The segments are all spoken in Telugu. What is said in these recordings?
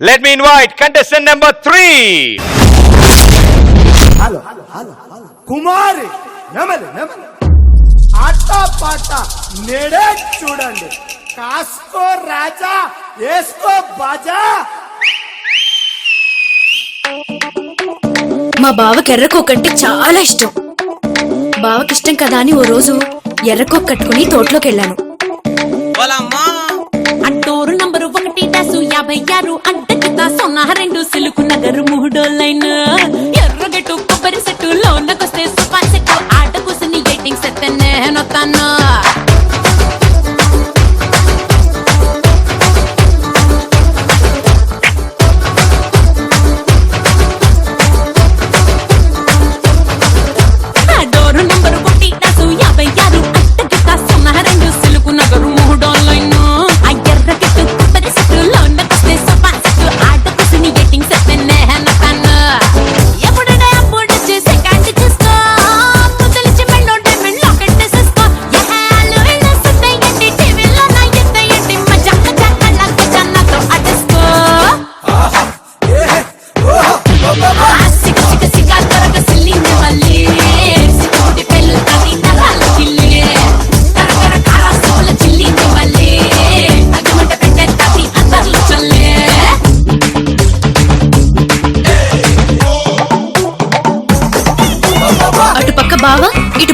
Let me invite contestant number three hello hello hello hello కుమారి నెమలి నెమలి ఆట పాట నేడే చూడండి కాసుకో రాజా వేసుకో బాజా మా బావకి ఎర్రకోక్ అంటే చాలా ఇష్టం. బావకి ఇష్టం కదా అని ఓ రోజు ఎర్రకోక్ కట్టుకుని తోటలోకి వెళ్ళాను ఒకటి డాసు యాభై ఆరు అడ్డకిత సొన్న రెండు సిలుకున్నది.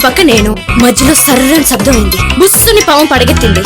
పక్క నేను మధ్యలో సర్రని శబ్దం అయింది బుస్సుని పాము పడగెత్తింది.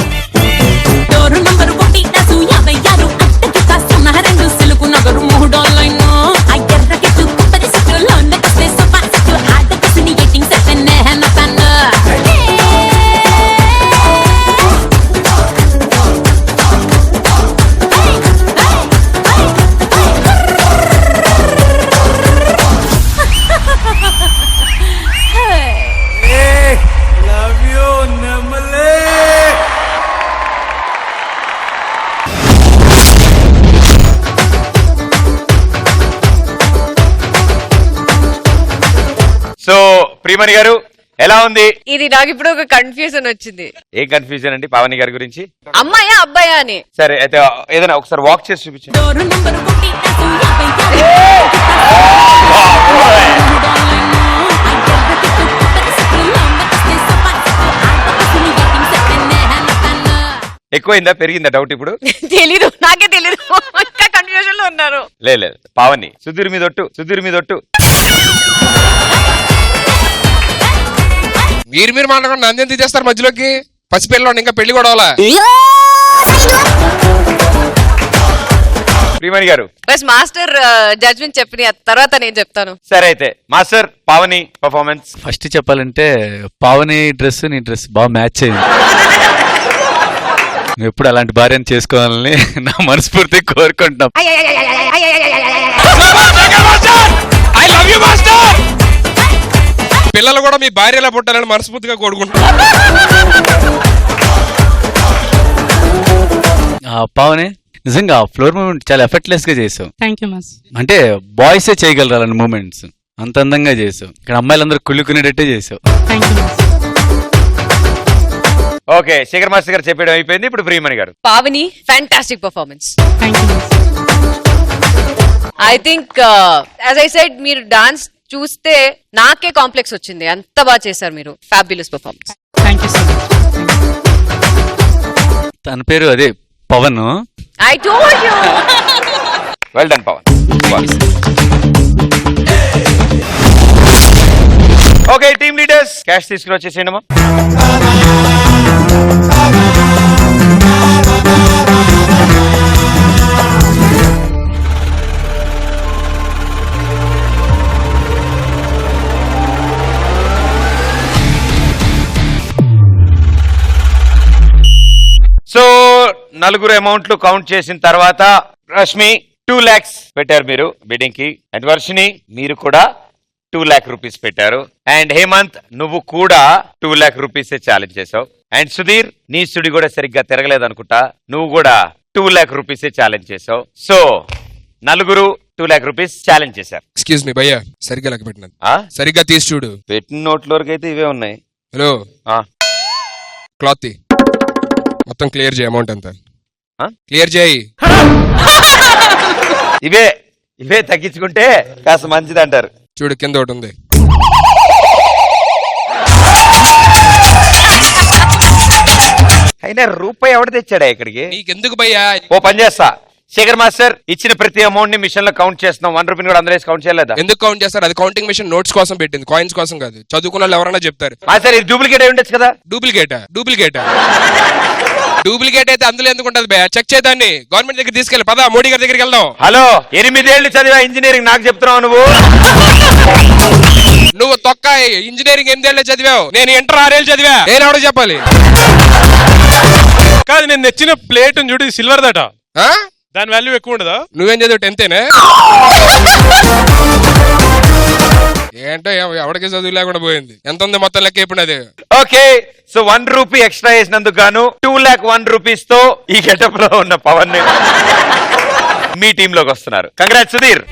ప్రియమణి గారు ఎలా ఉంది? ఇది నాకు ఇప్పుడు ఒక కన్ఫ్యూజన్ వచ్చింది. ఏం కన్ఫ్యూజన్ అండి పావని గారి గురించి? అమ్మాయా అబ్బాయా అని. సరే అయితే ఏదైనా ఒకసారి వాక్ చేసి చూపించండి. ఎక్కువైందా పెరిగిందా డౌట్ ఇప్పుడు? తెలీదు నాకే తెలీదు. కన్ఫ్యూజన్లో ఉన్నారు. లే లేదు పావని సుధీర్ మీద ఒట్టు సుధీర్ మీద ఒట్టు. మీరు మీరు మాట్లాడుకుని నంది ఎందుకు తీస్తారు మధ్యలోకి? పసిపిల్లలు ఇంకా పెళ్ళి కూడా అవ్వాలా? ప్రియమణి గారు. బస్ మాస్టర్ జడ్జ్మెంట్ చెప్పిన తర్వాత నేను చెప్తాను. సరే అయితే మాస్టర్ పావని పర్ఫార్మెన్స్ ఫస్ట్ చెప్పాలంటే పావని డ్రెస్ నీ డ్రెస్ బాగా మ్యాచ్ అయింది. నువ్వు ఎప్పుడు అలాంటి భార్యను చేసుకోవాలని నా మనస్ఫూర్తి కోరుకుంటున్నాం. పిల్లలు కూడా మీ భార్యలా పుట్టాలని మనస్ఫూర్తిగా కోరుకుంటున్నాను. పావని నిజంగా ఫ్లోర్ మూమెంట్ చాలా ఎఫర్ట్లెస్గా చేసావు. థ్యాంక్ యూ మాస్ అంటే బాయ్సే చేయగలరు అలాంటి మూమెంట్స్ అంత అందంగా చేసావు. ఇక్కడ అమ్మాయిలందరూ కుళ్ళుకునేటట్టే చేసావు. Thank you mass okay Shekhar master గారు చెప్పడం అయిపోయింది. ఇప్పుడు ప్రియమణి గారు. Pavani fantastic performance thank you mass I think as I side మీరు డాన్స్ చూస్తే నాకే కాంప్లెక్స్ వచ్చింది. అంత బాగా చేశారు మీరు. Fabulous performance thank you so much తన పేరు అదే Pavan. I told you well done Pavan. Okay team leaders cash తీసుకుని వచ్చేసేయండమ్మా. నలుగురు అమౌంట్లు కౌంట్ చేసిన తర్వాత రష్మి టూ ల్యాక్స్ పెట్టారు మీరు బిడ్డింగ్కి. అండ్ వర్షిని మీరు కూడా టూ ల్యాక్ రూపీస్ పెట్టారు. అండ్ హేమంత్ నువ్వు కూడా టూ ల్యాక్ రూపీస్ ఛాలెంజ్ చేసావు అండ్ సుధీర్ నీ సుడి కూడా సరిగ్గా తిరగలేదు అనుకుంటా. నువ్వు కూడా టూ ల్యాక్ రూపీస్ ఛాలెంజ్ చేసావు సో నలుగురు టూ ల్యాక్ రూపీస్ ఛాలెంజ్ చేశారు. ఎక్స్క్యూజ్ మీ భయ్యా సరిగ్గా లెక్క పెట్టినది ఆ? సరిగ్గా తీసి చూడు. పెట్టిన నోట్ల వరకు అయితే ఇవే ఉన్నాయి. హలో ఆ, క్లాత్ తీ. మొత్తం క్లియర్ చేయి అమౌంట్ అంతా? క్లియర్ చేయి. ఇవే ఇవే తగ్గించుకుంటే కాస్త మంచిది అంటారు చూడు కింద ఒకటి ఉంది. అయినా రూపాయి ఎవడు తెచ్చాడా ఇక్కడికి? నీకెందుకు భయ్యా? ఓ పని చేస్తా. శేఖర్ మాస్టర్ ఇచ్చిన ప్రతి అమౌంట్ని మిషన్లో కౌంట్ చేస్తున్నాం వన్ రూపీని కూడా అందరూ కౌంట్ చేయలేదా? ఎందుకు కౌంట్ చేస్తారు? అది కౌంటింగ్ మిషన్ నోట్స్ కోసం పెట్టింది. కాయిన్స్ కోసం కాదు. చదువుకున్న వాళ్ళు ఎవరైనా చెప్తారు. మాస్టర్ ఇది డూప్లికేట్ అయి ఉండొచ్చు కదా. డూప్లికేటా డూప్లికేటా డూప్లికేట్ అయితే అందులో ఎందుకు ఉంటది భయ్యా? చెక్ చేద్దాన్ని. గవర్నమెంట్ దగ్గర తీసుకెళ్ళి. పదా మోడీ గారి దగ్గరికి వెళ్దాం. హలో ఎనిమిదేళ్ళు చదివా ఇంజనీరింగ్ నాకు చెప్తున్నావు నువ్వు? నువ్వు తొక్క ఇంజనీరింగ్ ఎనిమిదేళ్ళే చదివావు. నేను ఇంటర్ ఆరేళ్ళు చదివా. నేను ఎవడో చెప్పాలి? కాదు నేను తెచ్చిన ప్లేట్ చూడు సిల్వర్ దట. ఆ? దాని వాల్యూ ఎక్కువ ఉండదా? నువ్వేం చదివావు టెన్తేనే? ఏంటో ఎవరికి చదువు లేకుండా పోయింది? ఎంత ఉంది మొత్తం లెక్క ఇప్పుడు అది okay so one rupee extra వేసినందుకు గాను టూ లాక్ వన్ రూపీస్తో ఈ గెటప్లో ఉన్న పవన్ మీ టీమ్లోకి వస్తున్నారు. కంగ్రాట్ సుధీర్.